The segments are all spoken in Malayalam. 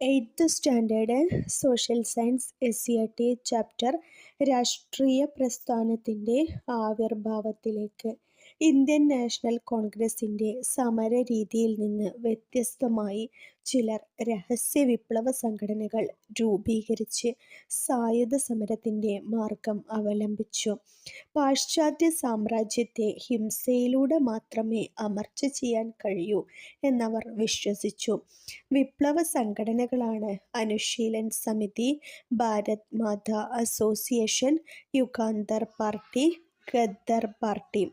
Eighth standard social science S C R T chapter രാഷ്ട്രീയ പ്രസ്ഥാനത്തിന്റെ ആവിർഭാവത്തിലേക്ക്. ഇന്ത്യൻ നാഷണൽ കോൺഗ്രസിന്റെ സമര രീതിയിൽ നിന്ന് വ്യത്യസ്തമായി ചിലർ രഹസ്യ വിപ്ലവ സംഘടനകൾ രൂപീകരിച്ച് സായുധ സമരത്തിന്റെ മാർഗം അവലംബിച്ചു. പാശ്ചാത്യ സാമ്രാജ്യത്തെ ഹിംസയിലൂടെ മാത്രമേ അമർച്ച ചെയ്യാൻ കഴിയൂ എന്നവർ വിശ്വസിച്ചു. വിപ്ലവ സംഘടനകളാണ് Anushilan Samiti, Bharat Mata association, Yugantar party, Ghadar party.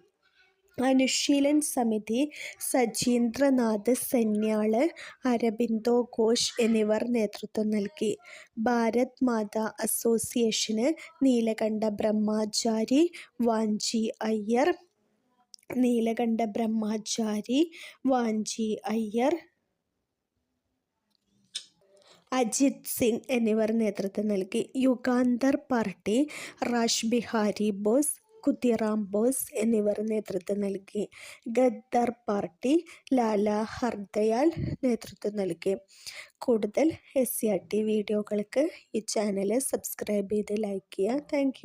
Anushilan Samiti Sachindranath Sanyal, Aurobindo Ghosh എന്നിവർ നേതൃത്വം നൽകി. ഭാരത് മാതാ അസോസിയേഷന് നീലകണ്ഠ ബ്രഹ്മാചാരി വാഞ്ചി അയ്യർ. നീലകണ്ഠ ബ്രഹ്മാചാരി വാഞ്ചി അയ്യർ, അജിത് സിംഗ് എന്നിവർ നേതൃത്വം നൽകി. യുഗാന്തർ പാർട്ടി റാഷ് ബിഹാരി ബോസ്, ഖുദിറാം ബോസ് എന്നിവർ നേതൃത്വം നൽകി. ഗദ്ദർ പാർട്ടി ലാല ഹർദയാൽ നേതൃത്വം നൽകി. കൂടുതൽ എസ് സി ആർ ടി വീഡിയോകൾക്ക് ഈ ചാനൽ സബ്സ്ക്രൈബ് ചെയ്ത് ലൈക്ക് ചെയ്യുക. താങ്ക്